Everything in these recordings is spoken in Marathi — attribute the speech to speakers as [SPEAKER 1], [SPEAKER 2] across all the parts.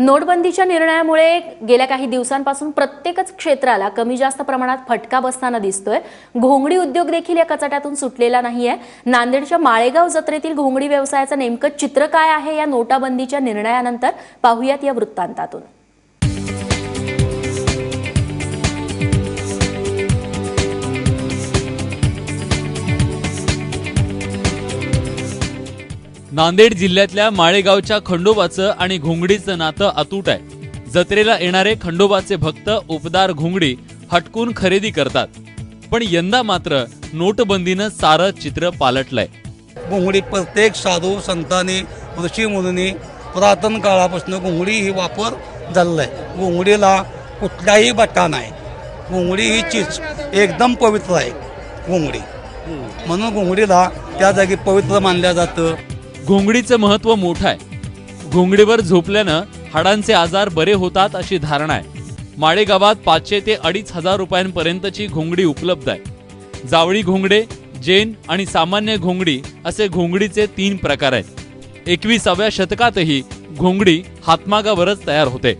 [SPEAKER 1] नोटबंदीच्या निर्णयामुळे गेल्या काही दिवसांपासून प्रत्येकच क्षेत्राला कमी जास्त प्रमाणात फटका बसताना दिसतोय. घोंगडी उद्योग देखील या कचाट्यातून सुटलेला नाहीये. नांदेडच्या माळेगाव जत्रेतील घोंगडी व्यवसायाचं नेमकं चित्र काय आहे या नोटाबंदीच्या निर्णयानंतर पाहुयात या वृत्तांतातून.
[SPEAKER 2] नांदेड जिल्ह्यातल्या माळेगावच्या खंडोबाचं आणि घोंगडीचं नातं अतूट आहे. जत्रेला येणारे खंडोबाचे भक्त उपदार घोंगडी हटकून खरेदी करतात. पण यंदा मात्र नोटबंदीनं सारं चित्र पालटलंय.
[SPEAKER 3] घोंगडी प्रत्येक साधू संतांनी ऋषी मुनी पुरातन काळापासून घोंगडी ही वापर झालेला आहे. घोंगडीला कुठलाही बट्टा नाही. घोंगडी ही चीज एकदम पवित्र आहे घोंगडी. म्हणून घोंगडीला त्या जागी पवित्र मानलं जातं.
[SPEAKER 2] घोंगडीचं महत्त्व मोठं आहे. घोंगडीवर झोपल्यानं हाडांचे आजार बरे होतात अशी धारणा आहे. माळेगावात पाचशे ते अडीच हजार रुपयांपर्यंतची घोंगडी उपलब्ध आहे. जावळी घोंगडे जैन आणि सामान्य घोंगडी असे घोंगडीचे तीन प्रकार आहेत. एकविसाव्या शतकातही घोंगडी हातमागावरच तयार होते.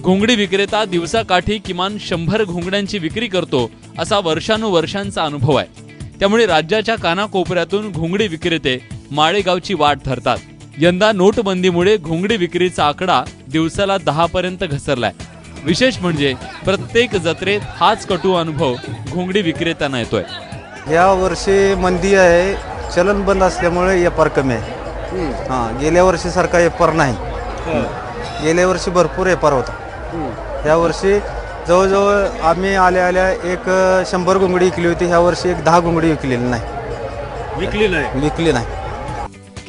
[SPEAKER 2] घोंगडी विक्रेता दिवसाकाठी किमान शंभर घोंगड्यांची विक्री करतो असा वर्षानुवर्षांचा अनुभव आहे. त्यामुळे राज्याच्या कानाकोपऱ्यातून घोंगडी विक्रेते माळेगावची वाट धरतात. यंदा नोटबंदीमुळे घोंगडी विक्रीचा आकडा दिवसाला दहा पर्यंत घसरलाय. विशेष म्हणजे प्रत्येक जत्रेत हाच कटू अनुभव घोंगडी विक्रेत्यांना येतोय.
[SPEAKER 4] या वर्षी मंदी आहे. चलन बंद असल्यामुळे व्यापार कमी आहे. हां गेल्या वर्षीसारखा व्यापार नाही. गेल्या वर्षी भरपूर व्यापार होता. या वर्षी जवळजवळ आम्ही आल्या आल्या एक शंभर घोंगडी विकली होती. ह्या वर्षी एक दहा घोंगडी विकलेली नाही.
[SPEAKER 3] विकली नाही.
[SPEAKER 4] विकली नाही.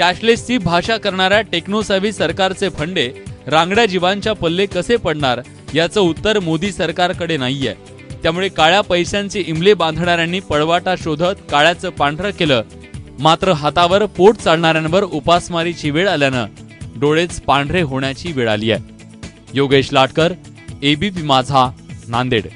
[SPEAKER 2] कॅशलेसची भाषा करणाऱ्या टेक्नोसॅव्ही सरकारचे फंडे रांगड्या जीवांच्या पल्ले कसे पडणार याचं उत्तर मोदी सरकारकडे नाहीये. त्यामुळे काळ्या पैशांचे इमले बांधणाऱ्यांनी पळवाटा शोधत काळ्याचं पांढरं केलं. मात्र हातावर पोट चालणाऱ्यांवर उपासमारीची वेळ आल्यानं डोळेच पांढरे होण्याची वेळ आली आहे योगेश लाटकर एबीपी माझा नांदेड.